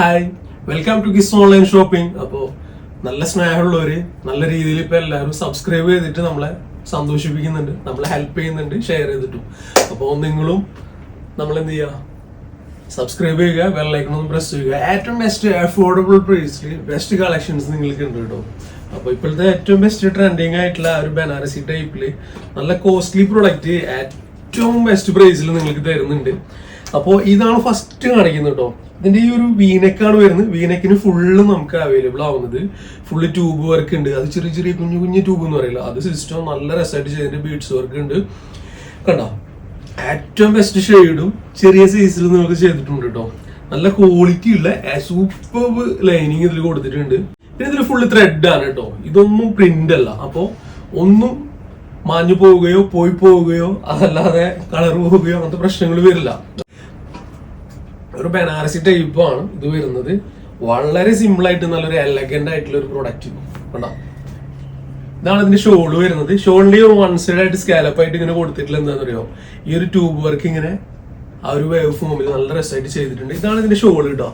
Hi welcome to Kiss online shopping അപ്പോൾ നല്ല സ്നേഹമുള്ളവര് നല്ല രീതിയിൽ ഇപ്പൊ എല്ലാവരും സബ്സ്ക്രൈബ് ചെയ്തിട്ട് നമ്മളെ സന്തോഷിപ്പിക്കുന്നുണ്ട് നമ്മളെ ഹെൽപ്പ് ചെയ്യുന്നുണ്ട് ഷെയർ ചെയ്തിട്ടും. അപ്പോൾ നിങ്ങളും നമ്മൾ എന്ത് ചെയ്യുക സബ്സ്ക്രൈബ് ചെയ്യുക ബെല്ലൈക്കൺ ഒന്ന് പ്രസ് ചെയ്യുക. ഏറ്റവും ബെസ്റ്റ് അഫോർഡബിൾ പ്രൈസിൽ ബെസ്റ്റ് കളക്ഷൻസ് നിങ്ങൾക്ക് ഉണ്ട് കേട്ടോ. അപ്പോൾ ഇപ്പോഴത്തെ ഏറ്റവും ബെസ്റ്റ് ട്രെൻഡിങ് ആയിട്ടുള്ള ഒരു ബനാറസി ടൈപ്പിൽ നല്ല കോസ്റ്റ്ലി പ്രൊഡക്റ്റ് ഏറ്റവും ബെസ്റ്റ് പ്രൈസിൽ നിങ്ങൾക്ക് തരുന്നുണ്ട്. അപ്പോൾ ഇതാണ് ഫസ്റ്റ് കാണിക്കുന്നത് കേട്ടോ. ഇതിന്റെ ഈ ഒരു വീനക്കാണ് വരുന്നത്. വീനക്കിന് ഫുള്ള് നമുക്ക് അവൈലബിൾ ആവുന്നത്. ഫുള്ള് ട്യൂബ് വർക്ക് ഉണ്ട്. അത് ചെറിയ ചെറിയ കുഞ്ഞു കുഞ്ഞു ട്യൂബ് എന്ന് പറയില്ല. അത് സിസ്റ്റം നല്ല രസമായിട്ട് ചെയ്തിട്ട് ബീഡ്സ് വർക്ക് ഉണ്ട്. കണ്ടോ? ഏറ്റവും ബെസ്റ്റ് ഷെയ്ഡും ചെറിയ സൈസിൽ നമുക്ക് ചെയ്തിട്ടുണ്ട് കേട്ടോ നല്ല ക്വാളിറ്റി ഉള്ള സൂപ്പർ ലൈനിങ് ഇതിൽ കൊടുത്തിട്ടുണ്ട്. പിന്നെ ഇതിൽ ഫുള്ള് ആണ് കേട്ടോ ഇതൊന്നും പ്രിന്റ് അല്ല. അപ്പോൾ ഒന്നും മാഞ്ഞു പോവുകയോ പോയി പോവുകയോ അതല്ലാതെ കളർ പോവുകയോ അങ്ങനത്തെ പ്രശ്നങ്ങൾ വരില്ല. ഒരു ബനാറസി ടൈപ്പ് ആണ് ഇത് വരുന്നത്. വളരെ സിമ്പിൾ ആയിട്ട് നല്ലൊരു എലഗന്റ് ആയിട്ടുള്ള ഒരു പ്രൊഡക്റ്റ് കണ്ടോ? ഇതാണ് ഇതിന്റെ ഷോൾ വരുന്നത്. ഷോളിന്റെ ഒരു വൺ സൈഡ് ആയിട്ട് സ്കാലപ്പ് ആയിട്ട് ഇങ്ങനെ കൊടുത്തിട്ടില്ല എന്താണെന്ന് അറിയോ ഈ ഒരു ട്യൂബ് വർക്ക് ഇങ്ങനെ ആ ഒരു വേവ് ഫോമിൽ നല്ല രസമായിട്ട് ചെയ്തിട്ടുണ്ട്. ഇതാണ് ഇതിന്റെ ഷോൾ കേട്ടോ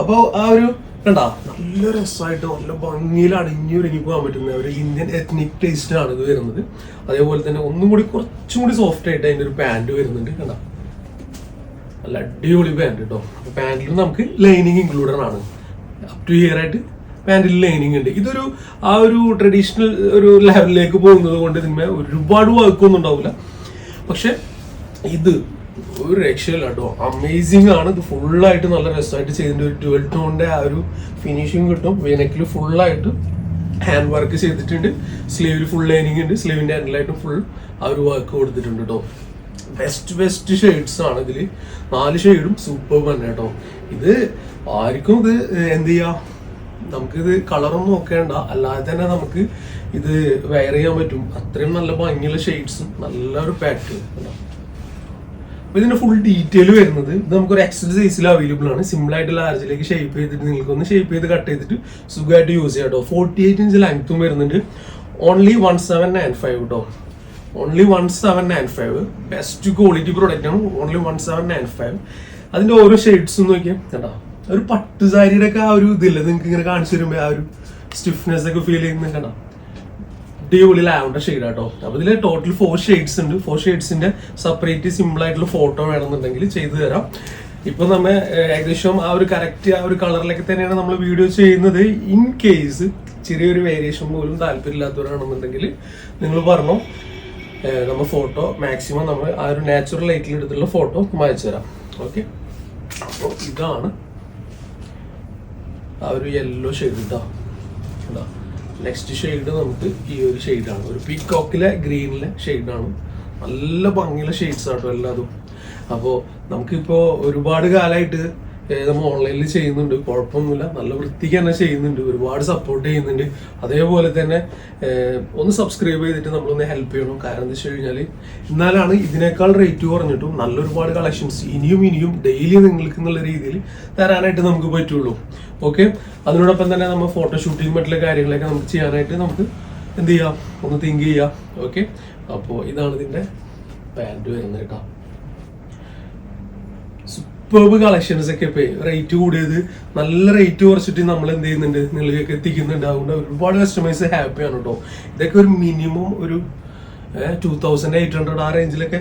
അപ്പോൾ ആ ഒരു കണ്ടാ? നല്ല രസമായിട്ട് നല്ല ഭംഗിയിൽ അടിഞ്ഞു ഒരുങ്ങി പോകാൻ പറ്റുന്ന ഒരു ഇന്ത്യൻ എത്നിക് ടേസ്റ്റ് ആണ് ഇത് വരുന്നത്. അതേപോലെ തന്നെ ഒന്നും കൂടി കുറച്ചും കൂടി സോഫ്റ്റ് ആയിട്ട് അതിന്റെ ഒരു പാന്റ് വരുന്നുണ്ട്. കണ്ടാ? നല്ല അടിപൊളി പാന്റ് കേട്ടോ പാന്റിൽ നമുക്ക് ലൈനിങ് ഇൻക്ലൂഡഡ് ആണ്. അപ് ടു ഇയർ ആയിട്ട് പാന്റിൽ ലൈനിങ് ഉണ്ട്. ഇതൊരു ആ ഒരു ട്രഡീഷണൽ ഒരു ലെവലിലേക്ക് പോകുന്നത് കൊണ്ട് ഇതിന്മേ ഒരുപാട് വർക്കൊന്നും ഉണ്ടാവില്ല പക്ഷെ ഇത് ഒരു രക്ഷയില്ല കേട്ടോ അമേസിങ് ആണ്. ഇത് ഫുള്ളായിട്ട് നല്ല രസമായിട്ട് ചെയ്തിട്ടുണ്ട്. ഒരു ട്വൽവ് ടോണിന്റെ ആ ഒരു ഫിനിഷിങ് കിട്ടും. വീനക്കിൽ ഫുള്ളായിട്ട് ഹാൻഡ് വർക്ക് ചെയ്തിട്ടുണ്ട്. സ്ലീവിൽ ഫുൾ ലൈനിങ് ഉണ്ട്. സ്ലീവിന്റെ ഹാൻഡിലായിട്ട് ഫുൾ ആ ഒരു വർക്ക് കൊടുത്തിട്ടുണ്ട് കേട്ടോ ബെസ്റ്റ് ബെസ്റ്റ് ഷെയ്ഡ്സ് ആണെങ്കിൽ നാല് ഷെയ്ഡും സൂപ്പർ തന്നെ കേട്ടോ. ഇത് ആർക്കും ഇത് എന്ത് ചെയ്യാം? നമുക്കിത് കളറൊന്നും നോക്കേണ്ട. അല്ലാതെ തന്നെ നമുക്ക് ഇത് വെയർ ചെയ്യാൻ പറ്റും. അത്രയും നല്ല ഭംഗിയുള്ള ഷെയ്ഡ്സും നല്ലൊരു പാറ്റേൺ അപ്പൊ ഇതിന്റെ ഫുൾ ഡീറ്റെയിൽ വരുന്നത് ഇത് നമുക്കൊരു എക്സൽ സൈസിൽ അവൈലബിൾ ആണ്. സിമ്പിൾ ആയിട്ട് ലാർജിലേക്ക് ഷേപ്പ് ചെയ്തിട്ട് നിങ്ങൾക്ക് ഒന്ന് ഷേപ്പ് ചെയ്ത് കട്ട് ചെയ്തിട്ട് സുഖമായിട്ട് യൂസ് ചെയ്യാം കേട്ടോ. ഫോർട്ടി എയ്റ്റ് ഇഞ്ച് ലെങ്ത്തും വരുന്നുണ്ട്. Only one seven nine five കേട്ടോ only one seven nine five best quality product ആണ് only one seven nine five അതിന്റെ ഓരോ ഷെയ്ഡ്സും നോക്കിയാൽ കേട്ടോ ഒരു പട്ട് സാരിയുടെ ഒക്കെ ആ ഒരു ഇതില്ല? നിങ്ങൾക്ക് ഇങ്ങനെ കാണിച്ചു തരുമ്പോൾ ആ ഒരു സ്റ്റിഫ്നെസ് ഒക്കെ ഫീൽ ചെയ്യുന്നു കണ്ടോ? അടിപൊളി ലാവണ്ട ഷെയ്ഡ് ആട്ടോ. അപ്പൊ ഇതിൽ ടോട്ടൽ ഫോർ ഷെയ്ഡ്സ് ഉണ്ട്. ഫോർ ഷെയ്ഡ്സിന്റെ സെപ്പറേറ്റ് സിമ്പിൾ ആയിട്ടുള്ള ഫോട്ടോ വേണമെന്നുണ്ടെങ്കിൽ ചെയ്തു തരാം. ഇപ്പൊ നമ്മ ഏകദേശം ആ ഒരു കറക്റ്റ് ആ ഒരു കളറിലൊക്കെ തന്നെയാണ് നമ്മൾ വീഡിയോ ചെയ്യുന്നത്. ഇൻ കേസ് ചെറിയൊരു വേരിയേഷൻ പോലും താല്പര്യമില്ലാത്തവരാണെന്നുണ്ടെങ്കിൽ നിങ്ങൾ പറഞ്ഞു. ഏഹ്, നമ്മ ഫോട്ടോ മാക്സിമം നമ്മൾ ആ ഒരു നാച്ചുറൽ ലൈറ്റിൽ എടുത്തുള്ള ഫോട്ടോ അയച്ചു തരാം. ഓക്കെ അപ്പോൾ ഇതാണ് ആ ഒരു യെല്ലോ ഷെയ്ഡ് കേട്ടോ കേട്ടോ നെക്സ്റ്റ് ഷെയ്ഡ് നമുക്ക് ഈ ഒരു ഷെയ്ഡാണ് ഒരു പീക്കോക്കിലെ ഗ്രീനിലെ ഷെയ്ഡാണ് നല്ല ഭംഗിയുള്ള ഷെയ്ഡ്സ് ആട്ടോ എല്ലാതും. അപ്പോൾ നമുക്കിപ്പോൾ ഒരുപാട് കാലമായിട്ട് നമ്മൾ ഓൺലൈനിൽ ചെയ്യുന്നുണ്ട്. കുഴപ്പമൊന്നുമില്ല. നല്ല വൃത്തിക്ക് തന്നെ ചെയ്യുന്നുണ്ട്. ഒരുപാട് സപ്പോർട്ട് ചെയ്യുന്നുണ്ട്. അതേപോലെ തന്നെ ഒന്ന് സബ്സ്ക്രൈബ് ചെയ്തിട്ട് നമ്മളൊന്ന് ഹെൽപ്പ് ചെയ്യണം. കാരണം എന്താ വെച്ച് കഴിഞ്ഞാൽ എന്നാലാണ് ഇതിനേക്കാൾ റേറ്റ് കുറഞ്ഞിട്ടും നല്ല ഒരുപാട് കളക്ഷൻസ് ഇനിയും ഇനിയും ഡെയിലി നിങ്ങൾക്ക് എന്നുള്ള രീതിയിൽ തരാനായിട്ട് നമുക്ക് പറ്റുള്ളൂ. ഓക്കെ അതിനോടൊപ്പം തന്നെ നമ്മൾ ഫോട്ടോ ഷൂട്ടിങ് മറ്റുള്ള കാര്യങ്ങളൊക്കെ നമുക്ക് ചെയ്യാനായിട്ട് നമുക്ക് എന്ത് ചെയ്യാം? ഒന്ന് തിങ്ക് ചെയ്യാം. ഓക്കെ അപ്പോൾ ഇതാണ് ഇതിന്റെ പാന്റ് വരുന്നത് കേട്ടോ. സൂപ്പർബ് കളക്ഷൻസ് ഒക്കെ ഇപ്പൊ റേറ്റ് കൂടിയത്. നല്ല റേറ്റ് കുറച്ചിട്ട് നമ്മൾ എന്ത് ചെയ്യുന്നുണ്ട്? നിങ്ങളിലേക്ക് എത്തിക്കുന്നുണ്ട്. അതുകൊണ്ട് ഒരുപാട് കസ്റ്റമേഴ്സ് ഹാപ്പിയാണ് കേട്ടോ ഇതൊക്കെ ഒരു മിനിമം ഒരു ടു തൗസൻഡ് എയ്റ്റ് ഹൺഡ്രഡ് ആ റേഞ്ചിലൊക്കെ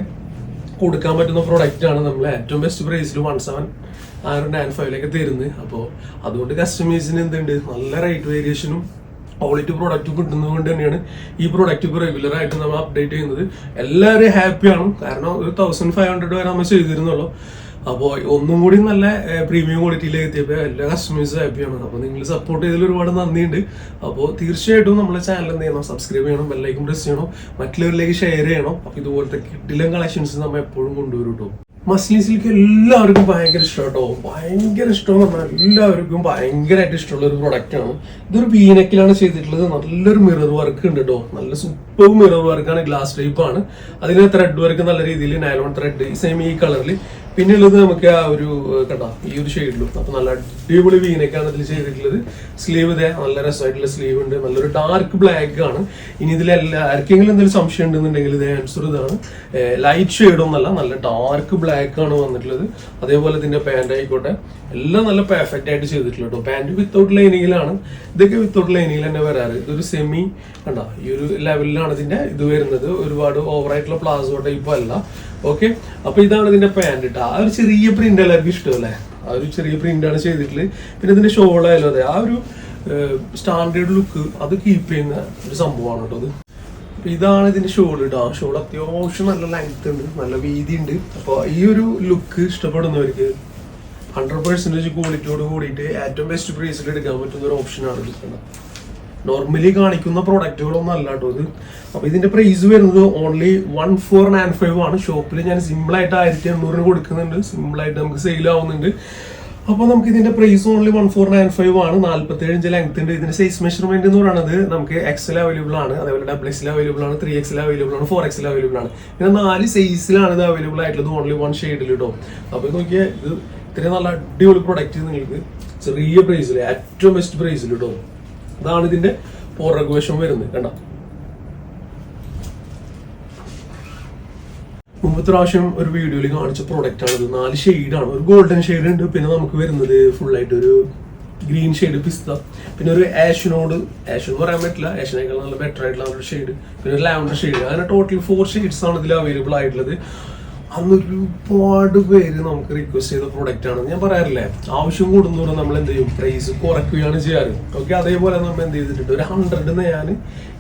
കൊടുക്കാൻ പറ്റുന്ന പ്രൊഡക്റ്റ് ആണ് നമ്മൾ ഏറ്റവും ബെസ്റ്റ് പ്രൈസിൽ വൺ സെവൻ ആ ഒരു നയൻ ഫൈവിലൊക്കെ തരുന്നത്. അപ്പോൾ അതുകൊണ്ട് കസ്റ്റമേഴ്സിന് എന്തുണ്ട്? നല്ല റേറ്റ് വേരിയേഷനും ക്വാളിറ്റി പ്രോഡക്റ്റ് കിട്ടുന്നത് കൊണ്ട് തന്നെയാണ് ഈ പ്രോഡക്റ്റ് ഇപ്പോൾ റെഗുലർ ആയിട്ട് നമ്മൾ അപ്ഡേറ്റ് ചെയ്യുന്നത്. എല്ലാവരും ഹാപ്പിയാണ് കാരണം ഒരു തൗസൻഡ് ഫൈവ് ഹൺഡ്രഡ് വരെ നമ്മൾ ചെയ്തിരുന്നുള്ളൂ. അപ്പോൾ ഒന്നും കൂടി നല്ല പ്രീമിയം ക്വാളിറ്റിയിലേക്ക് എത്തിയപ്പോൾ എല്ലാ കസ്റ്റമേഴ്സും ഹാപ്പിയാണ് അപ്പോൾ നിങ്ങൾ സപ്പോർട്ട് ചെയ്തതിൽ ഒരുപാട് നന്ദിയുണ്ട്. അപ്പോൾ തീർച്ചയായിട്ടും നമ്മളെ ചാനൽ എന്ത് ചെയ്യണം? സബ്സ്ക്രൈബ് ചെയ്യണം ബെല്ലൈക്കും പ്രസ് ചെയ്യണം മറ്റുള്ളവരിലേക്ക് ഷെയർ ചെയ്യണം. അപ്പോൾ ഇതുപോലത്തെ കിട്ടിലും കളക്ഷൻസ് നമ്മൾ എപ്പോഴും കൊണ്ടുവരും കേട്ടോ മസ്ലി സിൽക്ക് എല്ലാവർക്കും ഭയങ്കര ഇഷ്ടം കേട്ടോ ഭയങ്കര ഇഷ്ടം പറഞ്ഞാൽ എല്ലാവർക്കും ഭയങ്കരമായിട്ട് ഇഷ്ടമുള്ള ഒരു പ്രൊഡക്റ്റാണ് ഇതൊരു വീനക്കിലാണ് ചെയ്തിട്ടുള്ളത്. നല്ലൊരു മിറർ വർക്ക് ഉണ്ട് കേട്ടോ നല്ല സൂപ്പർ മിറർ വർക്കാണ് ഗ്ലാസ് ടൈപ്പാണ് അതിന് ത്രെഡ് വർക്ക് നല്ല രീതിയിൽ നൈലോൺ ത്രെഡ് സെയിം ഈ കളറിൽ പിന്നെ ഉള്ളത് നമുക്ക് ആ ഒരു കണ്ടോ? ഈ ഒരു ഷെയ്ഡിലും അപ്പൊ നല്ല അടിപൊളി വീനൊക്കെയാണ് ഇതിൽ ചെയ്തിട്ടുള്ളത്. സ്ലീവ് ഇതേ നല്ല രസമായിട്ടുള്ള സ്ലീവ് ഉണ്ട്. നല്ലൊരു ഡാർക്ക് ബ്ലാക്ക് ആണ്. ഇനി ഇതിൽ ആർക്കെങ്കിലും എന്തെങ്കിലും സംശയം ഉണ്ടെന്നുണ്ടെങ്കിൽ ഇത് ആൻസർ ഇതാണ്. ലൈറ്റ് ഷെയ്ഡൊന്നല്ല നല്ല ഡാർക്ക് ബ്ലാക്ക് ആണ് വന്നിട്ടുള്ളത്. അതേപോലെ ഇതിന്റെ പാന്റ് ആയിക്കോട്ടെ. എല്ലാം നല്ല പെർഫെക്റ്റ് ആയിട്ട് ചെയ്തിട്ടുള്ള കേട്ടോ. പാന്റ് വിത്തൗട്ട് ലൈനിങ്ങിലാണ് ഇതൊക്കെ വിത്തൗട്ട് ലൈനിങ്ങിൽ തന്നെ വരാറ്. ഇതൊരു സെമി കണ്ട? ഈ ഒരു ലെവലിലാണ് ഇതിന്റെ ഇത് വരുന്നത്. ഒരുപാട് ഓവറായിട്ടുള്ള പ്ലാസോ ടൈപ്പ് അല്ല. ഓക്കെ അപ്പൊ ഇതാണ് ഇതിന്റെ പാന്റ് കേട്ടോ ആ ഒരു ചെറിയ പ്രിന്റ് എല്ലാവർക്കും ഇഷ്ടമല്ലേ ആ ഒരു ചെറിയ പ്രിന്റ് ആണ് ചെയ്തിട്ടുള്ളത് പിന്നെ ഇതിന്റെ ഷോൾ ആയാലും അതെ. ആ ഒരു സ്റ്റാൻഡേർഡ് ലുക്ക് അത് കീപ്പ് ചെയ്യുന്ന ഒരു സംഭവമാണ് കേട്ടോ അത്. ഇതാണ് ഇതിന്റെ ഷോൾ കേട്ടോ ഷോൾ അത്യാവശ്യം നല്ല ലെങ്ത് ഉണ്ട്. നല്ല വീതി ഉണ്ട്. അപ്പൊ ഈ ഒരു ലുക്ക് ഇഷ്ടപ്പെടുന്നവർക്ക് ഹൺഡ്രഡ് പെർസെന്റേജ് ക്വാളിറ്റിയോട് കൂടിയിട്ട് ഏറ്റവും ബെസ്റ്റ് പ്രൈസിൽ എടുക്കാൻ പറ്റുന്ന ഒരു ഓപ്ഷനാണ് ഇത്. നോർമലി കാണിക്കുന്ന പ്രോഡക്റ്റുകളൊന്നും അല്ല കേട്ടോ ഇത്. അപ്പൊ ഇതിന്റെ പ്രൈസ് വരുന്നത് only one four nine five ആണ്. ഷോപ്പിൽ ഞാൻ സിമ്പിൾ ആയിട്ട് ആയിരത്തി എണ്ണൂറിന് കൊടുക്കുന്നുണ്ട്. സിമ്പിൾ ആയിട്ട് നമുക്ക് സെയിൽ ആവുന്നുണ്ട്. അപ്പോൾ നമുക്ക് ഇതിന്റെ price only one four nine five ആണ്. നാല്പത്തേഴ് ഇഞ്ച് ലെങ്ത് ഉണ്ട്. ഇതിന്റെ സൈസ് മെഷർമെന്റ് എന്ന് പറയുന്നത് നമുക്ക് എക്സൽ അവൈലബിൾ ആണ്. അതേപോലെ ഡബിൾ എക്സിൽ അവൈലബിൾ ആണ്. ത്രീ എക്സിൽ അവൈലബിൾ ആണ്. ഫോർ എക്സിൽ അവൈലബിൾ ആണ്. പിന്നെ നാല് സൈസിലാണ് ഇത് അവൈലബിൾ ആയിട്ടുള്ളത്. ഓൺലി വൺ ഷെയ്ഡിൽ കേട്ടോ അപ്പോൾ നോക്കിയാൽ ഇത് ഇത്രയും നല്ല അടിപൊളി പ്രൊഡക്റ്റ് നിങ്ങൾക്ക്. ചെറിയ പ്രൈസിൽ ഏറ്റവും ബെസ്റ്റ് പ്രൈസിൽ കേട്ടോ ഇതാണ് ഇതിന്റെ പുറകുവശം വരുന്നത് കണ്ട? മുമ്പത്തെ പ്രാവശ്യം ഒരു വീഡിയോയിൽ കാണിച്ച പ്രോഡക്റ്റ് ആണ് ഇത്. നാല് ഷെയ്ഡാണ് ഒരു ഗോൾഡൻ ഷെയ്ഡ് ഉണ്ട് പിന്നെ നമുക്ക് വരുന്നത് ഫുൾ ആയിട്ട് ഒരു ഗ്രീൻ ഷെയ്ഡ് പിസ്ത പിന്നെ ഒരു ആഷിനോട് ആഷ് എന്ന് പറയാൻ പറ്റില്ല. ആഷിനേക്കാൾ നല്ല ബെറ്റർ ആയിട്ടുള്ള ഒരു ഷെയ്ഡ് പിന്നെ ഒരു ലാവൻഡർ ഷെയ്ഡ് അങ്ങനെ ടോട്ടൽ ഫോർ ഷെയ്ഡ്സ് ആണ് ഇതിൽ അവൈലബിൾ ആയിട്ടുള്ളത്. അന്ന് ഒരുപാട് പേര് നമുക്ക് റിക്വസ്റ്റ് ചെയ്ത പ്രൊഡക്റ്റ് ആണ്. ഞാൻ പറയാറില്ലേ ആവശ്യം കൂടുന്നതോടെ നമ്മൾ എന്ത് ചെയ്യും? പ്രൈസ് കുറയ്ക്കുകയാണ് ചെയ്യാറ്. ഓക്കെ അതേപോലെ നമ്മൾ എന്ത് ചെയ്തിട്ടുണ്ട്? ഒരു ഹൺഡ്രഡ് ഞാൻ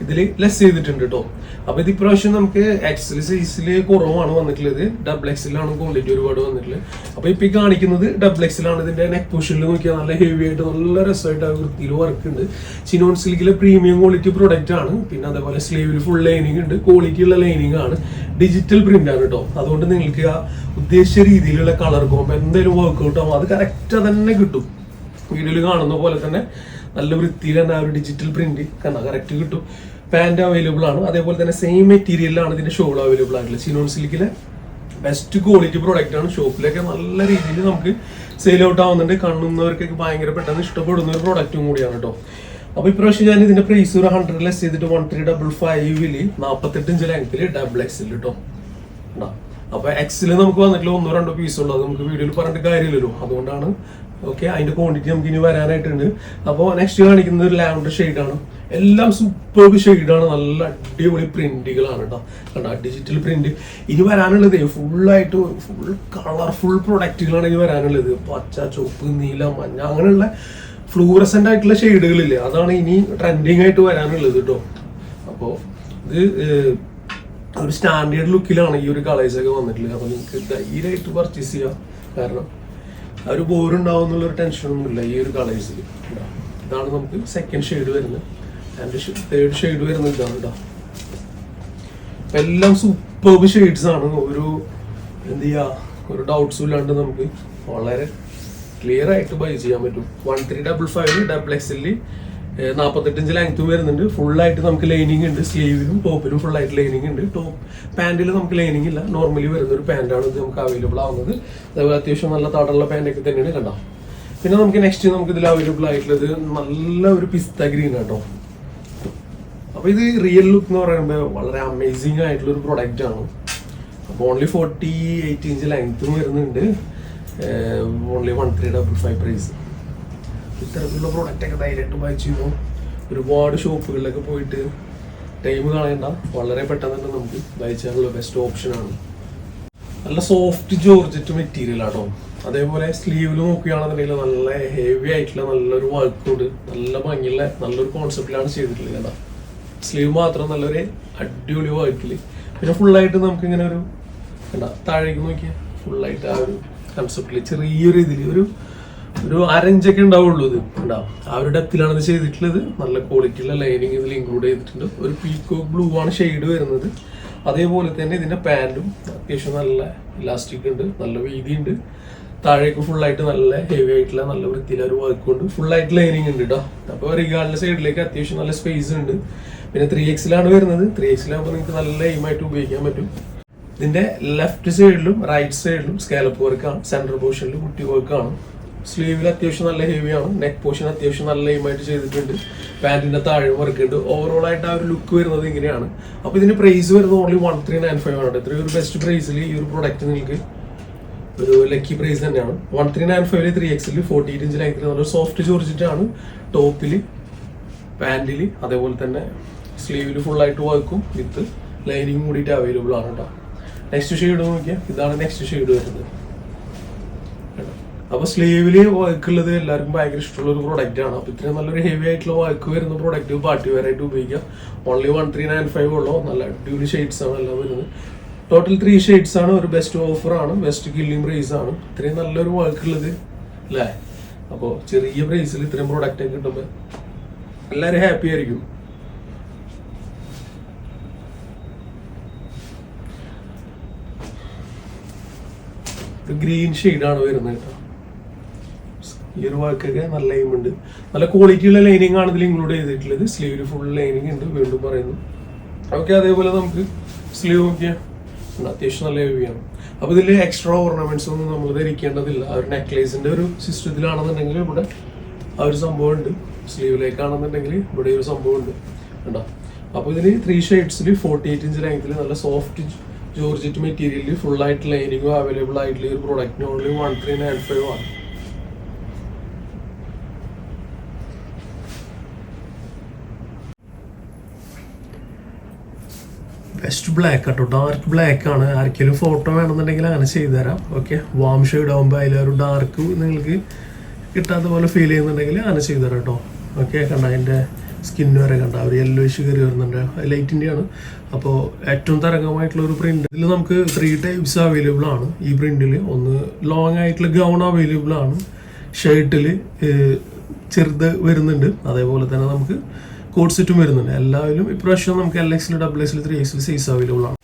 ഇതിൽ ലെസ് ചെയ്തിട്ടുണ്ട് കേട്ടോ അപ്പൊ ഇത് ഇപ്രാവശ്യം നമുക്ക് എക്സൽ സൈസിൽ കുറവാണ് വന്നിട്ടുള്ളത്. ഡബിൾ എക്സിലാണ് ക്വാണ്ടിറ്റി ഒരുപാട് വന്നിട്ടുള്ളത്. അപ്പൊ ഇപ്പൊ കാണിക്കുന്നത് ഡബിൾ എക്സിലാണ് ഇതിന്റെ നെക് പൊഷനിൽ നോക്കിയാൽ നല്ല ഹെവി ആയിട്ട് നല്ല രസമായിട്ട് ആ വൃത്തിയിൽ വർക്ക് ഉണ്ട്. ചിനോൺ സിൽക്കിലെ പ്രീമിയം ക്വാളിറ്റി പ്രൊഡക്റ്റ് ആണ്. പിന്നെ അതേപോലെ സ്ലീവിൽ ഫുൾ ലൈനിങ് ഉണ്ട്. ക്വാളിറ്റി ഉള്ള ലൈനിങ് ആണ്. ഡിജിറ്റൽ പ്രിന്റ് ആണ് കേട്ടോ അതുകൊണ്ട് ആ ഉദ്ദേശിച്ച രീതിയിലുള്ള കളർ കോമ്പ് എന്തെങ്കിലും വർക്ക്ഔട്ട് ആവും അത് കറക്റ്റ് തന്നെ കിട്ടും. വീഡിയോയിൽ കാണുന്ന പോലെ തന്നെ നല്ല വൃത്തിയിൽ തന്നെ ആ ഒരു ഡിജിറ്റൽ പ്രിന്റ് കണ്ട കറക്റ്റ് കിട്ടും. പാന്റ് അവൈലബിൾ ആണ്. അതേപോലെ തന്നെ സെയിം മെറ്റീരിയലാണ് ഇതിന്റെ ഷോൾ അവൈലബിൾ ആയിട്ടുള്ളത് സിനോൺ സിൽക്കിലെ ബെസ്റ്റ് ക്വാളിറ്റി പ്രോഡക്റ്റ് ആണ്. ഷോപ്പിലൊക്കെ നല്ല രീതിയിൽ നമുക്ക് സെയിൽ ഔട്ട് ആവുന്നുണ്ട്. കണ്ണുന്നവർക്കൊക്കെ ഭയങ്കര പെട്ടെന്ന് ഇഷ്ടപ്പെടുന്ന ഒരു പ്രോഡക്റ്റും കൂടിയാണ് കേട്ടോ അപ്പൊ ഇപ്രാവശ്യം ഞാൻ ഇതിന്റെ പ്രൈസ് ഒരു ഹൺഡ്രഡ് ലെസ് ചെയ്തിട്ട് വൺ ത്രീ ഡബിൾ ഫൈവിൽ നാപ്പത്തെട്ട് ഇഞ്ച് ലെങ്തിൽ ഡബിൾ എക്സിൽ കേട്ടോ ഉണ്ടാ. അപ്പൊ എക്സിൽ നമുക്ക് വന്നിട്ടുള്ള ഒന്നോ രണ്ടോ പീസ് ഉള്ളൂ. അത് നമുക്ക് വീഡിയോയിൽ പറഞ്ഞിട്ട് കാര്യമില്ലല്ലോ. അതുകൊണ്ടാണ് ഓക്കെ അതിന്റെ ക്വാണ്ടിറ്റി നമുക്ക് ഇനി വരാനായിട്ടുണ്ട്. അപ്പോൾ നെക്സ്റ്റ് കാണിക്കുന്നത് ഒരു ലാവൻഡർ ആണ്. എല്ലാം സൂപ്പർബ് ഷെയ്ഡാണ് നല്ല അടിപൊളി പ്രിന്റുകളാണ് കേട്ടോ കണ്ടോ? ഡിജിറ്റൽ പ്രിന്റ് ഇനി വരാനുള്ളത് ഫുള്ളായിട്ട് ഫുൾ കളർഫുൾ പ്രൊഡക്റ്റുകളാണ് ഇനി വരാനുള്ളത്. പച്ച ചുവപ്പ് നീല മഞ്ഞ അങ്ങനെയുള്ള ഫ്ലൂറസെന്റ് ആയിട്ടുള്ള ഷെയ്ഡുകളില്ലേ അതാണ് ഇനി ട്രെൻഡിങ് ആയിട്ട് വരാനുള്ളത് കേട്ടോ അപ്പോൾ ഇത് ഒരു സ്റ്റാൻഡേർഡ് ലുക്കിലാണ് ഈ ഒരു കളേഴ്സ് ഒക്കെ വന്നിട്ടുള്ളത്. അപ്പൊ നിങ്ങൾക്ക് ധൈര്യമായിട്ട് പർച്ചേസ് ചെയ്യാം. കാരണം ആ ഒരു ബോറുണ്ടാവും എന്നുള്ളൊരു ടെൻഷനൊന്നും ഇല്ല ഈ ഒരു കളേഴ്സിൽ ഇതാണ് നമുക്ക് സെക്കൻഡ് ഷെയ്ഡ് വരുന്നത്. ആൻഡ് തേർഡ് ഷെയ്ഡ് വരുന്നത് ഇതാണ് കേട്ടോ എല്ലാം സൂപ്പർബ് ഷെയ്ഡ്സ് ആണ്. ഒരു എന്ത് ചെയ്യാ ഒരു ഡൗട്ട്സും ഇല്ലാണ്ട് നമുക്ക് വളരെ ക്ലിയർ ആയിട്ട് ബൈ ചെയ്യാൻ പറ്റും. One three double five double എക്സലിൽ നാൽപ്പത്തെട്ടഞ്ച് ലെങ്ത്തും വരുന്നുണ്ട്. ഫുൾ ആയിട്ട് നമുക്ക് ലൈനിങ് ഉണ്ട്. സ്ലീവിലും ടോപ്പിലും ഫുൾ ആയിട്ട് ലൈനിങ് ഉണ്ട്. ടോപ്പ് പാന്റിൽ നമുക്ക് ലൈനിങ് ഇല്ല. നോർമലി വരുന്ന ഒരു പാന്റാണ് ഇത് നമുക്ക് അവൈലബിൾ ആവുന്നത്. അതേപോലെ അത്യാവശ്യം നല്ല തടമുള്ള പാന്റൊക്കെ തന്നെയാണ് കണ്ടോ? പിന്നെ നമുക്ക് നെക്സ്റ്റ് നമുക്ക് ഇതിൽ അവൈലബിൾ ആയിട്ടുള്ളത് നല്ല ഒരു പിസ്ത ഗ്രീൻ കേട്ടോ അപ്പൊ ഇത് റിയൽ ലുക്ക് എന്ന് പറയുമ്പോൾ വളരെ അമേസിംഗ് ആയിട്ടുള്ള ഒരു പ്രൊഡക്റ്റ് ആണ്. അപ്പോൾ ഓൺലി ഫോർട്ടി എയ്റ്റ് ഇഞ്ച് ലെങ്ത്തും വരുന്നുണ്ട്. Only one three double five price ഇത്തരത്തിലുള്ള പ്രൊഡക്റ്റ് ഒക്കെ ധൈര്യമായിട്ട് ബൈ ചെയ്യുമ്പോൾ ഒരുപാട് ഷോപ്പുകളിലൊക്കെ പോയിട്ട് ടൈം കളയണ്ട. വളരെ പെട്ടെന്ന് തന്നെ നമുക്ക് ചെയ്യാനുള്ള ബെസ്റ്റ് ഓപ്ഷനാണ് നല്ല സോഫ്റ്റ് ജോർജറ്റ് മെറ്റീരിയൽ ആട്ടോ. അതേപോലെ സ്ലീവിൽ നോക്കുകയാണെന്നുണ്ടെങ്കിൽ നല്ല ഹെവി ആയിട്ടുള്ള നല്ലൊരു വർക്കൗട്ട് നല്ല ഭംഗിയുള്ള നല്ലൊരു കോൺസെപ്റ്റിലാണ് ചെയ്തിട്ടുള്ളത് കേട്ടോ. സ്ലീവ് മാത്രം നല്ലൊരു അടിപൊളി വർക്കിൽ പിന്നെ ഫുള്ളായിട്ട് നമുക്ക് ഇങ്ങനെ ഒരു എന്താ താഴേക്ക് നോക്കിയാൽ ഫുള്ളായിട്ട് ആ ഒരു കൺസെപ്റ്റിൽ ചെറിയൊരു ഇതിൽ ഒരു ഒരു അരഞ്ചൊക്കെ ഉണ്ടാവുള്ളൂ ഇത്. ഉണ്ടാവും. ആ ഒരു ഡെപ്തിലാണ് ഇത് ചെയ്തിട്ടുള്ളത്. നല്ല ക്വാളിറ്റിയുള്ള ലൈനിങ് ഇതിൽ ഇൻക്ലൂഡ് ചെയ്തിട്ടുണ്ട്. ഒരു പീക്കോ ബ്ലൂ ആണ് ഷെയ്ഡ് വരുന്നത്. അതേപോലെ തന്നെ ഇതിന്റെ പാന്റും അത്യാവശ്യം നല്ല ഇലാസ്റ്റിക് ഉണ്ട്. നല്ല വീതിയുണ്ട്. താഴേക്ക് ഫുൾ ആയിട്ട് നല്ല ഹെവി ആയിട്ടുള്ള നല്ല വൃത്തിയിലെ ഒരു വർക്ക് ഉണ്ട്. ഫുള്ളായിട്ട് ലൈനിങ് ഉണ്ട് കേട്ടോ അപ്പോൾ റിഗാളിന്റെ സൈഡിലേക്ക് അത്യാവശ്യം നല്ല സ്പേസ് ഉണ്ട്. പിന്നെ ത്രീ എക്സിലാണ് വരുന്നത്. ത്രീ എക്സിലാകുമ്പോൾ നിങ്ങൾക്ക് നല്ല എയിമായിട്ട് ഉപയോഗിക്കാൻ പറ്റും. ഇതിന്റെ ലെഫ്റ്റ് സൈഡിലും റൈറ്റ് സൈഡിലും സ്കാലപ്പ് വർക്കാണ് സെൻട്രൽ പോർഷനിൽ കുട്ടി വർക്കാണ് സ്ലീവിൽ അത്യാവശ്യം നല്ല ഹെവിയാണ് നെക്ക് പോർഷൻ അത്യാവശ്യം നല്ല ഹെയിമായിട്ട് ചെയ്തിട്ടുണ്ട്. പാന്റിന്റെ താഴെ വർക്ക് ഉണ്ട് ഓവറോൾ ആയിട്ട് ആ ഒരു ലുക്ക് വരുന്നത് ഇങ്ങനെയാണ്. അപ്പൊ ഇതിന് പ്രൈസ് വരുന്നത് only one three nine five ആണ് ഇത്രയും ഒരു ബെസ്റ്റ് പ്രൈസിൽ ഈ ഒരു പ്രൊഡക്റ്റ് നിങ്ങൾക്ക് ഒരു ലക്കി പ്രൈസ് തന്നെയാണ്. വൺ ത്രീ നയൻ ഫൈവിൽ ത്രീ എക്സിൽ ഫോർട്ടി എയ്റ്റ് ഇഞ്ച് ലെങ്ത്തിൽ നല്ലൊരു സോഫ്റ്റ് ചോറിച്ചിട്ടാണ് ടോപ്പിൽ പാന്റിൽ അതേപോലെ തന്നെ സ്ലീവിൽ ഫുള്ളായിട്ട് വർക്കും വിത്ത് ലൈനിങ് കൂടിയിട്ട് അവൈലബിൾ ആണ് കേട്ടോ. നെക്സ്റ്റ് ഷെയ്ഡ് നോക്കിയാൽ ഇതാണ് നെക്സ്റ്റ് ഷെയ്ഡ് വരുന്നത്. അപ്പൊ സ്ലീവിൽ വർക്ക് ഉള്ളത് എല്ലാവർക്കും ഭയങ്കര ഇഷ്ടമുള്ള ഒരു പ്രോഡക്റ്റ് ആണ്. അപ്പൊ ഇത്രയും നല്ലൊരു ഹെവി ആയിട്ടുള്ള വർക്ക് വരുന്ന പ്രോഡക്റ്റ് പാർട്ടി വെയർ ആയിട്ട് ഉപയോഗിക്കാം. Only one three nine five ഉള്ളൂ. നല്ല അടിപൊളി ഷെയ്ഡ്സ് ആണ് എല്ലാം വരുന്നത്. ടോട്ടൽ ത്രീ ഷെയ്ഡ്സ് ആണ് ഒരു ബെസ്റ്റ് ഓഫർ ആണ്. ബെസ്റ്റ് കില്ലിംഗ് പ്രൈസ് ആണ്. ഇത്രയും നല്ലൊരു വർക്ക് ഉള്ളത് അല്ലേ അപ്പോൾ ചെറിയ പ്രൈസിൽ ഇത്രയും പ്രോഡക്റ്റ് കിട്ടുമ്പോൾ എല്ലാവരും ഹാപ്പി ആയിരിക്കും. ഗ്രീൻ ഷെയ്ഡാണ് വരുന്നത് കേട്ടോ. ഈ ഒരു വർക്കൊക്കെ നല്ല എയിം ഉണ്ട്. നല്ല ക്വാളിറ്റിയുള്ള ലൈനിങ് ആണ് ഇതിൽ ഇൻക്ലൂഡ് ചെയ്തിട്ടുള്ളത്. സ്ലീവിൽ ഫുൾ ലൈനിങ് ഉണ്ട് വീണ്ടും പറയുന്നു. ഓക്കെ അതേപോലെ നമുക്ക് സ്ലീവ് നോക്കിയാൽ അത്യാവശ്യം നല്ല ഹെവി അപ്പോൾ അപ്പൊ ഇതിൽ എക്സ്ട്രാ ഓർണമെന്റ്സ് ഒന്നും നമ്മൾ ധരിക്കേണ്ടതില്ല ആ ഒരു നെക്ലേസിന്റെ ഒരു സിസ്റ്റത്തിലാണെന്നുണ്ടെങ്കിൽ ഇവിടെ ആ ഒരു സംഭവം ഉണ്ട്. സ്ലീവിലേക്കാണെന്നുണ്ടെങ്കിൽ ഇവിടെ ഒരു സംഭവം ഉണ്ട്. കണ്ടോ? അപ്പോൾ ഇതിൽ ത്രീ ഷെയ്ഡ്സിൽ ഫോർട്ടി എയ്റ്റ് ഇഞ്ച് ലെങ്ത്തിൽ നല്ല സോഫ്റ്റ് ജോർജറ്റ് മെറ്റീരിയലിൽ ഫുൾ ആയിട്ട് ലൈനിങ്ങും അവൈലബിൾ ആയിട്ടുള്ള ഒരു പ്രോഡക്റ്റിന് only one three nine five ആണ്. ബെസ്റ്റ് ബ്ലാക്ക് കേട്ടോ ഡാർക്ക് ബ്ലാക്ക് ആണ്. ആർക്കെങ്കിലും ഫോട്ടോ വേണമെന്നുണ്ടെങ്കിൽ അങ്ങനെ ചെയ്തു തരാം ഓക്കെ വാം ഷെയ്ഡ് ആകുമ്പോൾ അതിലൊരു ഡാർക്ക് നിങ്ങൾക്ക് കിട്ടാത്ത പോലെ ഫീൽ ചെയ്യുന്നുണ്ടെങ്കിൽ അങ്ങനെ ചെയ്തു തരാം കേട്ടോ. ഓക്കെ കണ്ട? അതിന്റെ സ്കിൻ വരെ കണ്ട? ഒരു യെല്ലോയിഷ് കയറി വരുന്നുണ്ട്. ലൈറ്റിന്റെ ആണ്. അപ്പോൾ ഏറ്റവും തരംഗമായിട്ടുള്ള ഒരു പ്രിന്റ് ഇതിൽ നമുക്ക് ത്രീ ടൈപ്സ് അവൈലബിൾ ആണ്. ഈ പ്രിന്റിൽ ഒന്ന് ലോങ് ആയിട്ടുള്ള ഗൗൺ അവൈലബിൾ ആണ്. ഷർട്ടിൽ ചെറുത് വരുന്നുണ്ട്. അതേപോലെ തന്നെ നമുക്ക് കോഡ് സെറ്റും വരുന്നുണ്ട്. എല്ലാവരും ഇപ്രാവശ്യം നമുക്ക് എൽ എക്സിൽ ഡബിൾ എക്സിൽ ത്രീ എക്സിൽ സൈസ് അവൈലബിൾ ആണ്.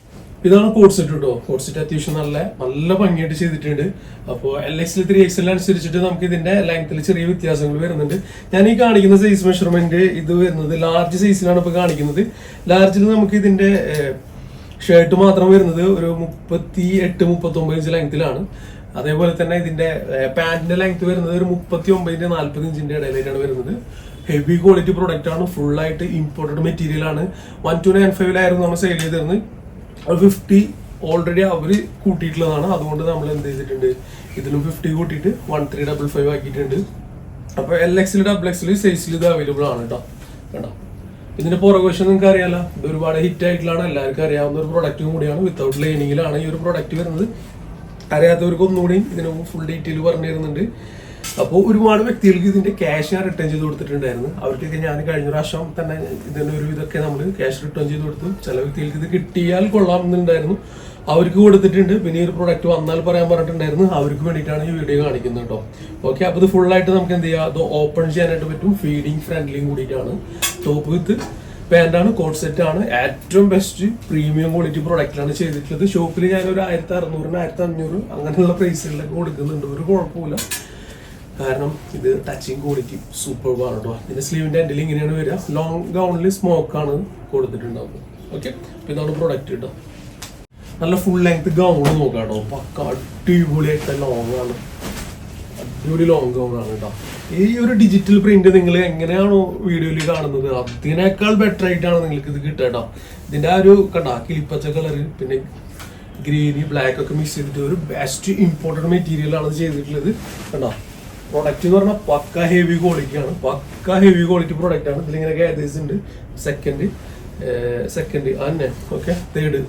ഇതാണ് കോഡ് സെറ്റ് കേട്ടോ കോഡ് സെറ്റ് അത്യാവശ്യം നല്ല നല്ല ഭംഗിയായിട്ട് ചെയ്തിട്ടുണ്ട്. അപ്പോൾ എൽ എക്സിൽ ത്രീ എക്സിൽ അനുസരിച്ചിട്ട് നമുക്ക് ഇതിന്റെ ലെങ്ത്തിൽ ചെറിയ വ്യത്യാസങ്ങൾ വരുന്നുണ്ട്. ഞാൻ ഈ കാണിക്കുന്ന സൈസ് മെഷർമെന്റ് ഇത് വരുന്നത് ലാർജ് സൈസിലാണ് ഇപ്പോൾ കാണിക്കുന്നത്. ലാർജിൽ നമുക്ക് ഇതിന്റെ ഷർട്ട് മാത്രം വരുന്നത് ഒരു മുപ്പത്തി എട്ട് മുപ്പത്തി ഒമ്പത് ഇഞ്ച് ലെങ്ത്തിലാണ് അതേപോലെ തന്നെ ഇതിന്റെ പാന്റിന്റെ ലെങ്ത് വരുന്നത് ഒരു മുപ്പത്തി ഒമ്പതിന്റെ നാല്പത് ഇഞ്ചിന്റെ ഇടയിലേക്കാണ് വരുന്നത്. ഹെവി ക്വാളിറ്റി പ്രൊഡക്റ്റ് ആണ്. ഫുൾ ആയിട്ട് ഇമ്പോർട്ടഡ് മെറ്റീരിയൽ ആണ്. വൺ ടു നയൻ ഫൈവിലായിരുന്നു നമ്മൾ സെയിൽ ചെയ്തിരുന്നത്. അത് ഫിഫ്റ്റി ഓൾറെഡി അവർ കൂട്ടിയിട്ടുള്ളതാണ്. അതുകൊണ്ട് നമ്മൾ എന്ത് ചെയ്തിട്ടുണ്ട്? ഇതിലും ഫിഫ്റ്റി കൂട്ടിയിട്ട് വൺ ത്രീ ഡബിൾ ഫൈവ് ആക്കിയിട്ടുണ്ട്. അപ്പോൾ എൽ എക്സിൽ ഡബിൾ എക്സിൽ സൈസിൽ ഇത് അവൈലബിൾ ആണ് കേട്ടോ കേട്ടോ ഇതിന്റെ പുറകുവശം നിങ്ങൾക്ക് അറിയാലോ. ഇത് ഒരുപാട് ഹിറ്റ് ആയിട്ടുള്ളതാണ്. എല്ലാവർക്കും അറിയാവുന്ന ഒരു പ്രൊഡക്റ്റും കൂടിയാണ്. വിത്തൗട്ട് ലൈനിങ്ങിലാണ് ഈ ഒരു പ്രൊഡക്റ്റ് വരുന്നത്. അറിയാത്തവർക്ക് ഒന്നുകൂടി ഇതിന് ഫുൾ ഡീറ്റെയിൽ പറഞ്ഞു തരുന്നുണ്ട്. അപ്പോൾ ഒരുപാട് വ്യക്തികൾക്ക് ഇതിന്റെ ക്യാഷ് ഞാൻ റിട്ടേൺ ചെയ്ത് കൊടുത്തിട്ടുണ്ടായിരുന്നു. അവർക്കൊക്കെ ഞാൻ കഴിഞ്ഞ പ്രാവശ്യം തന്നെ ഇതിന്റെ ഒരു ഇതൊക്കെ നമ്മൾ ക്യാഷ് റിട്ടേൺ ചെയ്ത് കൊടുത്തു. ചില വ്യക്തികൾക്ക് ഇത് കിട്ടിയാൽ കൊള്ളാം എന്നുണ്ടായിരുന്നു അവർക്ക് കൊടുത്തിട്ടുണ്ട്. പിന്നെ ഒരു പ്രൊഡക്റ്റ് വന്നാൽ പറയാൻ പറഞ്ഞിട്ടുണ്ടായിരുന്നു. അവർക്ക് വേണ്ടിയിട്ടാണ് ഈ വീഡിയോ കാണിക്കുന്നത് കേട്ടോ. ഓക്കെ അപ്പോൾ ഇത് ഫുള്ളായിട്ട് നമുക്ക് എന്ത് ചെയ്യാം? അത് ഓപ്പൺ ചെയ്യാനായിട്ട് പറ്റും. ഫീഡിങ് ഫ്രണ്ട്ലിയും കൂടിയിട്ടാണ്. ടോപ്പ് വിത്ത് പാന്റാണ് കോട്ട് സെറ്റ് ആണ്. ഏറ്റവും ബെസ്റ്റ് പ്രീമിയം ക്വാളിറ്റി പ്രൊഡക്റ്റാണ് ചെയ്തിട്ടുള്ളത്. ഷോപ്പിൽ ഞാൻ ഒരു ആയിരത്തി അറുന്നൂറിന് ആയിരത്തി അഞ്ഞൂറ് അങ്ങനെയുള്ള പ്രൈസുകളിലൊക്കെ കൊടുക്കുന്നുണ്ട്. ഒരു കുഴപ്പമില്ല കാരണം ഇത് ടച്ചിങ് ക്വാളിറ്റി സൂപ്പർ ആണ് കേട്ടോ ഇതിന്റെ സ്ലീവിന്റെ എൻഡിൽ ഇങ്ങനെയാണ് വരിക. ലോങ് ഗൗണിൽ സ്മോക്ക് ആണ് കൊടുത്തിട്ടുണ്ടാവുന്നത് ഓക്കെ അപ്പൊ ഇതാണ് പ്രൊഡക്റ്റ് കേട്ടോ നല്ല ഫുൾ ലെങ്ത് ഗൗൺ നോക്കാം കേട്ടോ പക്ക അടിപൊളിയായിട്ട് ലോങ് ആണ്. അടിപൊളി ലോങ് ഗൗൺ ആണ് കേട്ടോ ഈ ഒരു ഡിജിറ്റൽ പ്രിന്റ് നിങ്ങൾ എങ്ങനെയാണോ വീഡിയോയിൽ കാണുന്നത് അതിനേക്കാൾ ബെറ്റർ ആയിട്ടാണ് നിങ്ങൾക്ക് ഇത് കിട്ടുക കേട്ടോ ഇതിന്റെ ആ ഒരു കണ്ട കിളിപ്പച്ച കളറ് പിന്നെ ഗ്രീന് ബ്ലാക്ക് ഒക്കെ മിക്സ് ചെയ്തിട്ട് ഒരു ബെസ്റ്റ് ഇമ്പോർട്ടന്റ് മെറ്റീരിയൽ ആണ് ഇത് ചെയ്തിട്ടുള്ളത്. കണ്ടോ? പ്രൊഡക്റ്റ് എന്ന് പറഞ്ഞാൽ പക്ക ഹെവി ക്വാളിറ്റിയാണ് പക്ക ഹെവി ക്വാളിറ്റി പ്രൊഡക്റ്റ് ആണ്. ഇതിലിങ്ങനെ ഗാദേഴ്സ് ഉണ്ട്. സെക്കൻഡ് സെക്കൻഡ് അന്നെ ഓക്കെ തേർഡ്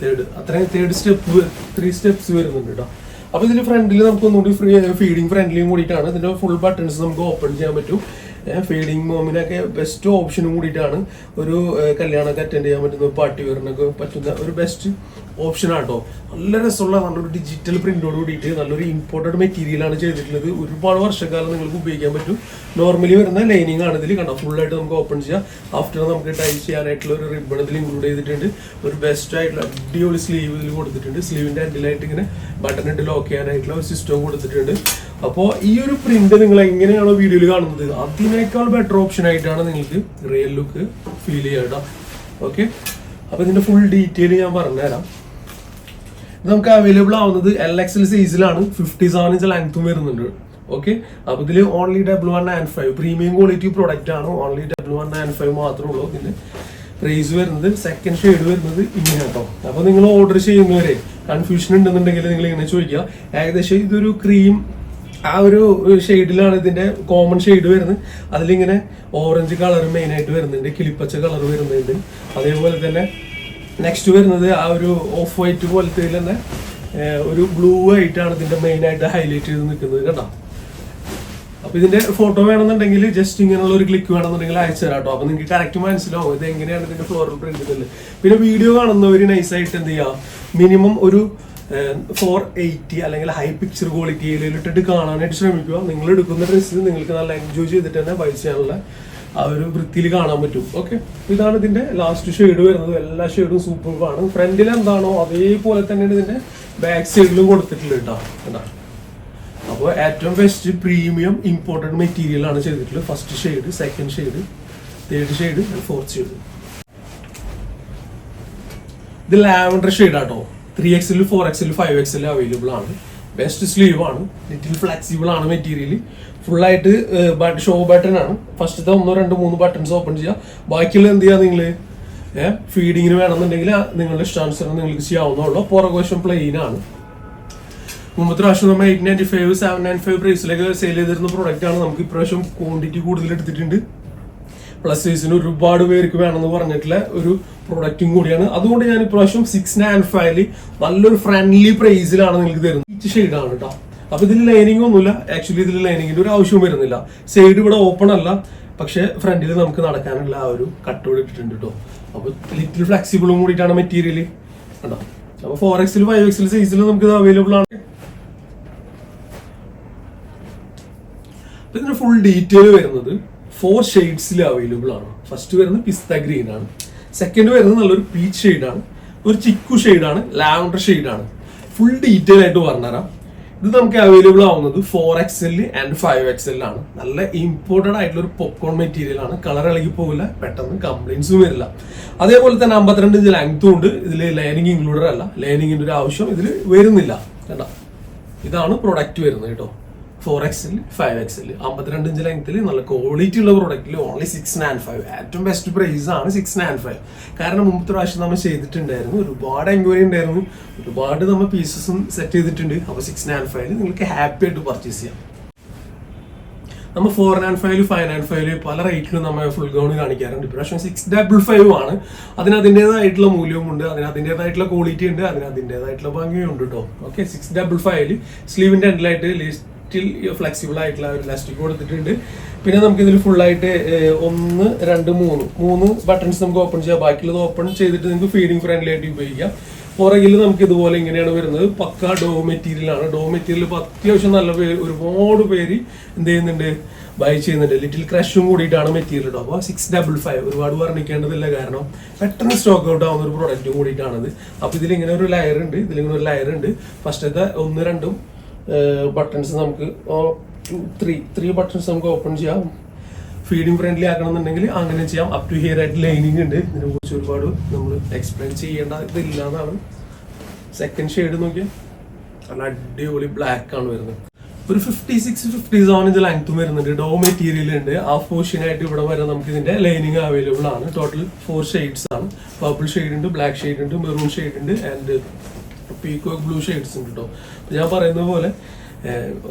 തേർഡ് അത്രയും തേർഡ് സ്റ്റെപ്പ് ത്രീ സ്റ്റെപ്സ് വരുന്നുണ്ട് കേട്ടോ അപ്പോൾ ഇതിൽ ഫ്രണ്ടിൽ നമുക്ക് ഒന്നുകൂടി ഫ്രീ ഫീഡിങ് ഫ്രണ്ട്ലിയും കൂടിയിട്ടാണ്. ഇതിന്റെ ഫുൾ ബട്ടൺസ് നമുക്ക് ഓപ്പൺ ചെയ്യാൻ പറ്റും. ഫീഡിങ് മോമിനൊക്കെ ബെസ്റ്റ് ഓപ്ഷനും കൂടിയിട്ടാണ് ഒരു കല്യാണമൊക്കെ അറ്റൻഡ് ചെയ്യാൻ പറ്റുന്ന പാർട്ടി വെയറിനൊക്കെ പറ്റുന്ന ഒരു ബെസ്റ്റ് ഓപ്ഷൻ ആട്ടോ. നല്ല രസമുള്ള നല്ലൊരു ഡിജിറ്റൽ പ്രിന്റോട് കൂടിയിട്ട് നല്ലൊരു ഇമ്പോർട്ടഡ് മെറ്റീരിയലാണ് ചെയ്തിട്ടുള്ളത്. ഒരുപാട് വർഷക്കാലം നിങ്ങൾക്ക് ഉപയോഗിക്കാൻ പറ്റും. നോർമലി വരുന്ന ലൈനിങ് ആണ് ഇതിൽ കണ്ടോ? ഫുള്ളായിട്ട് നമുക്ക് ഓപ്പൺ ചെയ്യാം. ആഫ്റ്റർ നമുക്ക് ടൈ ചെയ്യാനായിട്ടുള്ള ഒരു റിബൺ ഇതിൽ ഇൻക്ലൂഡ് ചെയ്തിട്ടുണ്ട്. ഒരു ബെസ്റ്റ് ആയിട്ടുള്ള അടിപൊളി സ്ലീവ് ഇതിൽ കൊടുത്തിട്ടുണ്ട്. സ്ലീവിന്റെ അഡിലായിട്ട് ഇങ്ങനെ ബട്ടൺ ഇട്ട് ലോക്ക് ചെയ്യാനായിട്ടുള്ള ഒരു സിസ്റ്റം കൊടുത്തിട്ടുണ്ട്. അപ്പോൾ ഈ ഒരു പ്രിന്റ് നിങ്ങൾ എങ്ങനെയാണോ വീഡിയോയിൽ കാണുന്നത്? അതിനേക്കാൾ ബെറ്റർ ഓപ്ഷൻ ആയിട്ടാണ് നിങ്ങൾക്ക് റിയൽ ലുക്ക് ഫീൽ ചെയ്യാം ഓക്കെ അപ്പോൾ ഇതിന്റെ ഫുൾ ഡീറ്റെയിൽ ഞാൻ പറഞ്ഞുതരാം. നമുക്ക് അവൈലബിൾ ആവുന്നത് എൽ എക്സൽ സൈസിലാണ് ഫിഫ്റ്റി സെവൻ ഇഞ്ച് ലെങ്ത്തും വരുന്നുണ്ട്. ഓക്കെ അപ്പൊ ഇതിൽ only double one nine five premium quality product ആണ്. Only double one nine five മാത്രമേ ഉള്ളൂ. ഇതിന് പ്രൈസ് വരുന്നത് സെക്കൻഡ് ഷെയ്ഡ് വരുന്നത് ഇങ്ങനെ കേട്ടോ. അപ്പൊ നിങ്ങൾ ഓർഡർ ചെയ്യുന്നവരെ കൺഫ്യൂഷൻ ഉണ്ടെന്നുണ്ടെങ്കിൽ നിങ്ങൾ ഇങ്ങനെ ചോദിക്കുക. ഏകദേശം ഇതൊരു ക്രീം ആ ഒരു ഷെയ്ഡിലാണ് ഇതിന്റെ കോമൺ ഷെയ്ഡ് വരുന്നത്. അതിലിങ്ങനെ ഓറഞ്ച് കളർ മെയിൻ ആയിട്ട് വരുന്നുണ്ട്. കിളിപ്പച്ച കളർ വരുന്നുണ്ട്. അതേപോലെ തന്നെ നെക്സ്റ്റ് വരുന്നത് ആ ഒരു ഓഫ് വൈറ്റ് പോലത്തെ തന്നെ ഒരു ബ്ലൂ ആയിട്ടാണ് ഇതിന്റെ മെയിൻ ആയിട്ട് ഹൈലൈറ്റ് ചെയ്ത് നിൽക്കുന്നത് കേട്ടോ അപ്പൊ ഇതിന്റെ ഫോട്ടോ വേണമെന്നുണ്ടെങ്കിൽ ജസ്റ്റ് ഇങ്ങനെയുള്ള ഒരു ക്ലിക്ക് വേണമെന്നുണ്ടെങ്കിൽ അയച്ചു തരാം കേട്ടോ. അപ്പൊ നിങ്ങൾക്ക് കറക്റ്റ് മനസ്സിലാവും ഇത് എങ്ങനെയാണ് ഇതിന്റെ ഫ്ലോറൽ പ്രിന്റ് പിന്നെ വീഡിയോ കാണുന്നവർ നൈസായിട്ട് എന്ത് ചെയ്യാം? മിനിമം ഒരു ഫോർ എയ്റ്റി അല്ലെങ്കിൽ ഹൈ പിക്ചർ ക്വാളിറ്റിയിൽ ഇട്ടിട്ട് കാണാനായിട്ട് ശ്രമിക്കുക. നിങ്ങൾ എടുക്കുന്ന ഡ്രസ്സിൽ നിങ്ങൾക്ക് നല്ല എൻജോയ് ചെയ്തിട്ട് തന്നെ ബൈ ചെയ്യാനുള്ള ആ ഒരു വൃത്തിയിൽ കാണാൻ പറ്റും. ഓക്കെ ഇതാണ് ഇതിന്റെ ലാസ്റ്റ് ഷെയ്ഡ് വരുന്നത്. എല്ലാ ഷെയ്ഡും സൂപ്പർ ആണ്. ഫ്രണ്ടിൽ എന്താണോ അതേപോലെ തന്നെയാണ് ഇതിന്റെ ബാക്ക് സൈഡിലും കൊടുത്തിട്ടുള്ളത് കേട്ടോ. കേട്ടോ അപ്പോൾ ഏറ്റവും ബെസ്റ്റ് പ്രീമിയം ഇമ്പോർട്ടന്റ് മെറ്റീരിയൽ ആണ് ചെയ്തിട്ടുള്ളത്. First shade second shade third shade fourth shade ഇത് ലാവൻഡർ ഷെയ്ഡ് ആട്ടോ. ത്രീ എക്സിൽ ഫോർ എക്സിൽ ഫൈവ് എക്സിൽ അവൈലബിൾ ആണ്. ബെസ്റ്റ് സ്ലീവ് ആണ്. ലിറ്റിൽ ഫ്ലെക്സിബിൾ ആണ് മെറ്റീരിയൽ ഫുൾ ആയിട്ട് ഷോ ബട്ടൺ ആണ്. ഫസ്റ്റത്തെ ഒന്നോ രണ്ടോ മൂന്ന് ബട്ടൺസ് ഓപ്പൺ ചെയ്യുക ബാക്കിയുള്ള എന്ത് ചെയ്യുക നിങ്ങൾ ഫീഡിങ്ങിന് വേണമെന്നുണ്ടെങ്കിൽ നിങ്ങളുടെ ഇഷ്ടാനുസരണം നിങ്ങൾക്ക് ചെയ്യാവുന്നുള്ളൂ പുറകുവശം പ്ലെയിൻ ആണ്. മുമ്പത്തെ പ്രാവശ്യം നമ്മൾ eight ninety five seven nine five പ്രൈസിലേക്ക് sale ചെയ്തിരുന്ന പ്രോഡക്റ്റ് ആണ്. നമുക്ക് ഇപ്രാവശ്യം ക്വാണ്ടിറ്റി കൂടുതൽ എടുത്തിട്ടുണ്ട്. പ്ലസ് സൈസിന് ഒരുപാട് പേർക്ക് വേണമെന്ന് പറഞ്ഞിട്ടുള്ള ഒരു പ്രൊഡക്റ്റും കൂടിയാണ്. അതുകൊണ്ട് ഞാൻ ഇപ്രാവശ്യം സിക്സ് നയൻ ഫൈവിൽ നല്ലൊരു ഫ്രണ്ട്ലി പ്രൈസിലാണ് നിങ്ങൾക്ക് തരുന്നത്. ഈച്ച് ഷെയ്ഡാണ് കേട്ടോ അപ്പൊ ഇതിൽ ലൈനിങ് ഒന്നുമില്ല. ആക്ച്വലി ഇതിൽ ലൈനിങ്ങിന്റെ ഒരു ആവശ്യവും വരുന്നില്ല. സൈഡ് ഇവിടെ ഓപ്പൺ അല്ല. പക്ഷെ ഫ്രണ്ടിൽ നമുക്ക് നടക്കാനുള്ള ആ ഒരു കട്ടോട് ഇട്ടിട്ടുണ്ട് കേട്ടോ അപ്പൊ ലിറ്റിൽ ഫ്ലെക്സിബിളും കൂടിയിട്ടാണ് മെറ്റീരിയൽ കേട്ടോ അപ്പൊ ഫോർ എക്സിൽ ഫൈവ് എക്സിൽ സൈസിൽ നമുക്ക് ഇത് അവൈലബിൾ ആണ്. ഇതിന്റെ ഫുൾ ഡീറ്റെയിൽ വരുന്നത് ഫോർ ഷെയ്ഡ്സിൽ അവൈലബിൾ ആണ്. ഫസ്റ്റ് വരുന്നത് പിസ്ത ഗ്രീൻ ആണ് സെക്കൻഡ് വരുന്നത് നല്ലൊരു പീച്ച് ഷെയ്ഡ് ആണ് ഒരു ചിക്കു ഷെയ്ഡ് ആണ് ലാവൻഡർ ഷെയ്ഡ് ആണ് ഫുൾ ഡീറ്റെയിൽ ആയിട്ട് പറഞ്ഞുതരാം. ഇത് നമുക്ക് അവൈലബിൾ ആവുന്നത് four X and five X ആണ്. നല്ല ഇമ്പോർട്ടന്റ് ആയിട്ടുള്ള ഒരു പോപ്കോൺ മെറ്റീരിയൽ ആണ്. കളർ ഇളകി പോകില്ല പെട്ടെന്ന് കംപ്ലൈൻസും വരില്ല. അതേപോലെ തന്നെ അമ്പത്തിരണ്ട് ഇഞ്ച് ലെങ്ത്തും ഉണ്ട്. ഇതിൽ ലൈനിങ് ഇൻക്ലൂഡഡ് അല്ല. ലൈനിങ്ങിന്റെ ഒരു ആവശ്യം ഇതിൽ വരുന്നില്ല. കേട്ടോ ഇതാണ് പ്രൊഡക്റ്റ് വരുന്നത് കേട്ടോ. ഫോർ എക്സിൽ ഫൈവ് എക്സിൽ അമ്പത്തിരണ്ട് ഇഞ്ച് ലെങ്ത്തിൽ നല്ല ക്വാളിറ്റി ഉള്ള പ്രോഡക്റ്റിൽ ഓൺലി സിക്സ് നയൻ ഫൈവ് ഏറ്റവും ബെസ്റ്റ് പ്രൈസ് ആണ് സിക്സ് നയൻ ഫൈവ് കാരണം മുമ്പത്തെ പ്രാവശ്യം നമ്മൾ ചെയ്തിട്ടുണ്ടായിരുന്നു ഒരുപാട് എൻക്വയറി ഉണ്ടായിരുന്നു ഒരുപാട് നമ്മൾ പീസസും സെറ്റ് ചെയ്തിട്ടുണ്ട്. അപ്പോൾ സിക്സ് നയൻ ഫൈവ് നിങ്ങൾക്ക് ഹാപ്പി ആയിട്ട് പർച്ചേസ് ചെയ്യാം. നമ്മൾ four nine five five nine five പല റേറ്റിലും നമ്മൾ ഫുൾ ഗൗൺ കാണിക്കാറുണ്ട്. ഇപ്രാവശ്യം സിക്സ് ഡബിൾ ഫൈവ് ആണ്. അതിന് അതിന്റെതായിട്ടുള്ള മൂല്യവും ഉണ്ട് അതിന് അതിന്റെതായിട്ടുള്ള ക്വാളിറ്റി ഉണ്ട് അതിന് അതിന്റെതായിട്ടുള്ള ഭംഗിയും ഉണ്ട് കേട്ടോ ഓക്കെ സിക്സ് ഡബിൾ ഫൈവിൽ സ്ലീവിന്റെ എൻഡിലായിട്ട് ലിസ്റ്റിൽ ഫ്ലെക്സിബിൾ ആയിട്ടുള്ള ഒരു ഇലാസ്റ്റിക് കൊടുത്തിട്ടുണ്ട്. പിന്നെ നമുക്ക് ഇതിൽ ഏഹ്, ഒന്ന് രണ്ട് മൂന്ന്. മൂന്ന് ബട്ടൺസ് നമുക്ക് ഓപ്പൺ ചെയ്യാം. ബാക്കിയുള്ളത് ഓപ്പൺ ചെയ്തിട്ട് നിങ്ങൾക്ക് ഫീഡിങ് ഫ്രണ്ട്ലി ആയിട്ട് ഉപയോഗിക്കാം. പുറകിൽ നമുക്ക് ഇതുപോലെ ഇങ്ങനെയാണ് വരുന്നത്. പക്ക ഡോ മെറ്റീരിയൽ ആണ്. ഡോ മെറ്റീരിയൽ ഇപ്പോൾ അത്യാവശ്യം നല്ല പേര് ഒരുപാട് പേര് എന്ത് ചെയ്യുന്നുണ്ട്? ബൈ ചെയ്യുന്നുണ്ട്. ലിറ്റിൽ ക്രഷും കൂടിയിട്ടാണ് മെറ്റീരിയൽ ഇടുക. അപ്പോൾ സിക്സ് ഡബിൾ ഫൈവ് ഒരുപാട് വർണിക്കേണ്ടതില്ല. കാരണം പെട്ടെന്ന് സ്റ്റോക്ക് ഔട്ട് ആവുന്ന ഒരു പ്രൊഡക്റ്റും കൂടിയിട്ടാണത്. അപ്പോൾ ഇതിലിങ്ങനെ ഒരു ലയർ ഉണ്ട്. ഇതിലിങ്ങനെ ഒരു ലയർ ഉണ്ട്. ഫസ്റ്റത്തെ ഒന്ന് രണ്ടും ബട്ടൺസ് നമുക്ക് ത്രീ ത്രീ ബട്ടൺസ് നമുക്ക് ഓപ്പൺ ചെയ്യാം. ഫീഡിംഗ് ഫ്രണ്ട്ലി ആക്കണമെന്നുണ്ടെങ്കിൽ അങ്ങനെ ചെയ്യാം. അപ് ടു ഹിയർ ആയിട്ട് ലൈനിങ് ഉണ്ട്. ഇതിനെ കുറിച്ച് ഒരുപാട് നമ്മൾ എക്സ്പ്ലെയിൻ ചെയ്യേണ്ട ഇതില്ല എന്നാണ് സെക്കൻഡ് ഷെയ്ഡ് നോക്കിയാൽ നല്ല അടിപൊളി ബ്ലാക്ക് ആണ് വരുന്നത്. ഒരു ഫിഫ്റ്റി സിക്സ് ഫിഫ്റ്റി സെവൻ ഇത് ലെങ്ത്തും വരുന്നുണ്ട്. ഡോ മെറ്റീരിയൽ ഉണ്ട്. ആ പോർഷനായിട്ട് ഇവിടെ വരെ നമുക്ക് ഇതിന്റെ ലൈനിങ് അവൈലബിൾ ആണ്. ടോട്ടൽ ഫോർ ഷെയ്ഡ്സ് ആണ്. പർപ്പിൾ ഷെയ്ഡ് ഉണ്ട് ബ്ലാക്ക് ഷെയ്ഡ് ഉണ്ട് മെറൂൺ ഷെയ്ഡ് ഉണ്ട് ആൻഡ് പീക്കോ ബ്ലൂ ഷെയ്ഡ്സ് ഉണ്ട് കേട്ടോ അപ്പം ഞാൻ പറയുന്ന പോലെ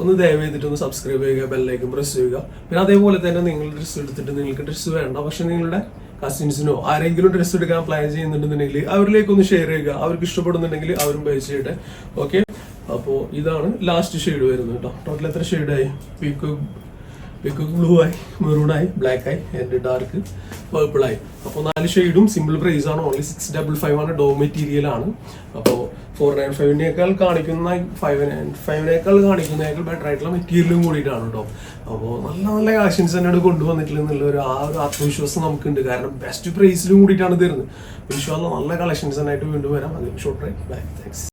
ഒന്ന് ദയവ് ചെയ്തിട്ട് ഒന്ന് സബ്സ്ക്രൈബ് ചെയ്യുക ബെല്ലൈക്കും പ്രസ് ചെയ്യുക. പിന്നെ അതേപോലെ തന്നെ നിങ്ങൾ ഡ്രസ്സ് എടുത്തിട്ട് നിങ്ങൾക്ക് ഡ്രസ്സ് വേണ്ട. പക്ഷെ നിങ്ങളുടെ കസിൻസിനോ ആരെങ്കിലും ഡ്രസ്സ് എടുക്കാൻ പ്ലാൻ ചെയ്യുന്നുണ്ടെന്നുണ്ടെങ്കിൽ അവരിലേക്ക് ഒന്ന് ഷെയർ ചെയ്യുക. അവർക്ക് ഇഷ്ടപ്പെടുന്നുണ്ടെങ്കിൽ അവരും പേ ചെയ്യട്ടെ. ഓക്കെ അപ്പോൾ ഇതാണ് ലാസ്റ്റ് ഷെയ്ഡ് വരുന്നത് കേട്ടോ. ടോട്ടൽ എത്ര ഷെയ്ഡായി പീക്കോ പീക്കോക്ക് ബ്ലൂ ആയി മെറൂൺ ആയി ബ്ലാക്ക് ആയി ആൻഡ് ഡാർക്ക് പേർപ്പിൾ ആയി. അപ്പോൾ നാല് ഷെയ്ഡും സിമ്പിൾ പ്രൈസ് ആണ്. ഓൺലി സിക്സ് ഡബിൾ ഫൈവ് ആണ് ഡോ മെറ്റീരിയൽ ആണ്. അപ്പോൾ ഫോർ നയൻ ഫൈവിനേക്കാൾ കാണിക്കുന്ന ഫൈവ് നയൻ ഫൈവിനേക്കാൾ കാണിക്കുന്നതിനേക്കാൾ ബെറ്റർ ആയിട്ടുള്ള മെറ്റീരിയലും കൂടിയിട്ടാണ് കേട്ടോ അപ്പോൾ നല്ല നല്ല കളക്ഷൻസ് തന്നെയാണ് കൊണ്ടുവന്നിട്ടുള്ള എന്നുള്ള ഒരു ആ ഒരു ആത്മവിശ്വാസം നമുക്കുണ്ട്. കാരണം ബെസ്റ്റ് പ്രൈസിലും കൂടിയിട്ടാണ് തരുന്നത്. വിശ്വാസം നല്ല കളക്ഷൻസ് ആയിട്ട് വീണ്ടും വരാം. അത് ഷോർട്ട് ബൈ താങ്ക്സ്